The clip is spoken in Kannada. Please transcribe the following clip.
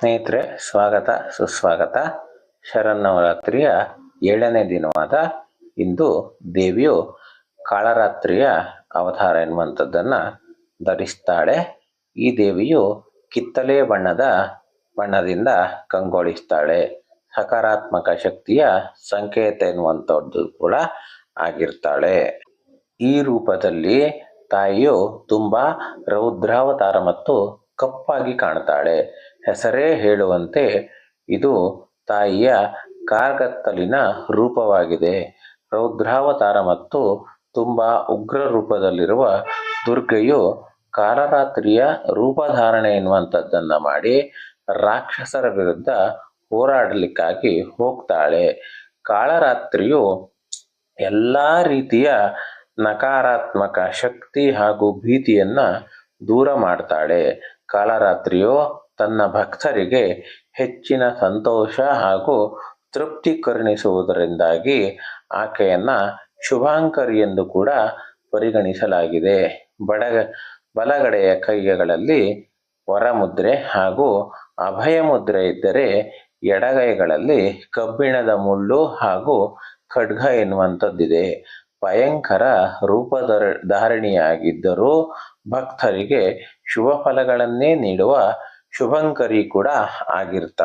ಸ್ನೇಹಿತರೆ, ಸ್ವಾಗತ, ಸುಸ್ವಾಗತ. ಶರನ್ನವರಾತ್ರಿಯ ಏಳನೇ ದಿನವಾದ ಇಂದು ದೇವಿಯು ಕಾಳರಾತ್ರಿಯ ಅವತಾರ ಎನ್ನುವಂಥದ್ದನ್ನು ಧರಿಸ್ತಾಳೆ. ಈ ದೇವಿಯು ಕಿತ್ತಲೆ ಬಣ್ಣದ ಬಣ್ಣದಿಂದ ಕಂಗೊಳಿಸ್ತಾಳೆ. ಸಕಾರಾತ್ಮಕ ಶಕ್ತಿಯ ಸಂಕೇತ ಎನ್ನುವಂಥದ್ದು ಕೂಡ ಆಗಿರ್ತಾಳೆ. ಈ ರೂಪದಲ್ಲಿ ತಾಯಿಯು ತುಂಬಾ ರೌದ್ರಾವತಾರ ಮತ್ತು ಕಪ್ಪಾಗಿ ಕಾಣ್ತಾಳೆ. ಹೆಸರೇ ಹೇಳುವಂತೆ ಇದು ತಾಯಿಯ ಕಾರ್ಗತ್ತಲಿನ ರೂಪವಾಗಿದೆ. ರೌದ್ರಾವತಾರ ಮತ್ತು ತುಂಬಾ ಉಗ್ರ ರೂಪದಲ್ಲಿರುವ ದುರ್ಗೆಯು ಕಾಲರಾತ್ರಿಯ ರೂಪಧಾರಣೆ ಎನ್ನುವಂಥದ್ದನ್ನು ಮಾಡಿ ರಾಕ್ಷಸರ ವಿರುದ್ಧ ಹೋರಾಡಲಿಕ್ಕಾಗಿ ಹೋಗ್ತಾಳೆ. ಕಾಳರಾತ್ರಿಯು ಎಲ್ಲಾ ರೀತಿಯ ನಕಾರಾತ್ಮಕ ಶಕ್ತಿ ಹಾಗೂ ಭೀತಿಯನ್ನ ದೂರ ಮಾಡ್ತಾಳೆ. ಕಾಳರಾತ್ರಿಯು ತನ್ನ ಭಕ್ತರಿಗೆ ಹೆಚ್ಚಿನ ಸಂತೋಷ ಹಾಗೂ ತೃಪ್ತಿ ಕರುಣಿಸುವುದರಿಂದಾಗಿ ಆಕೆಯನ್ನ ಶುಭಾಂಕರಿ ಎಂದು ಕೂಡ ಪರಿಗಣಿಸಲಾಗಿದೆ. ಬಡಗ, ಬಲಗಡೆಯ ಕೈಗಳಲ್ಲಿ ವರಮುದ್ರೆ ಹಾಗೂ ಅಭಯ ಮುದ್ರೆ ಇದ್ದರೆ ಎಡಗೈಗಳಲ್ಲಿ ಕಬ್ಬಿಣದ ಮುಳ್ಳು ಹಾಗೂ ಖಡ್ಗ ಎನ್ನುವಂಥದ್ದಿದೆ. ಭಯಂಕರ ರೂಪಧಾರ ಧಾರಣಿಯಾಗಿದ್ದರೂ ಭಕ್ತರಿಗೆ ಶುಭ ಫಲಗಳನ್ನೇ ನೀಡುವ ಶುಭಂಕರಿ ಕೂಡ ಆಗಿರ್ತಾಳೆ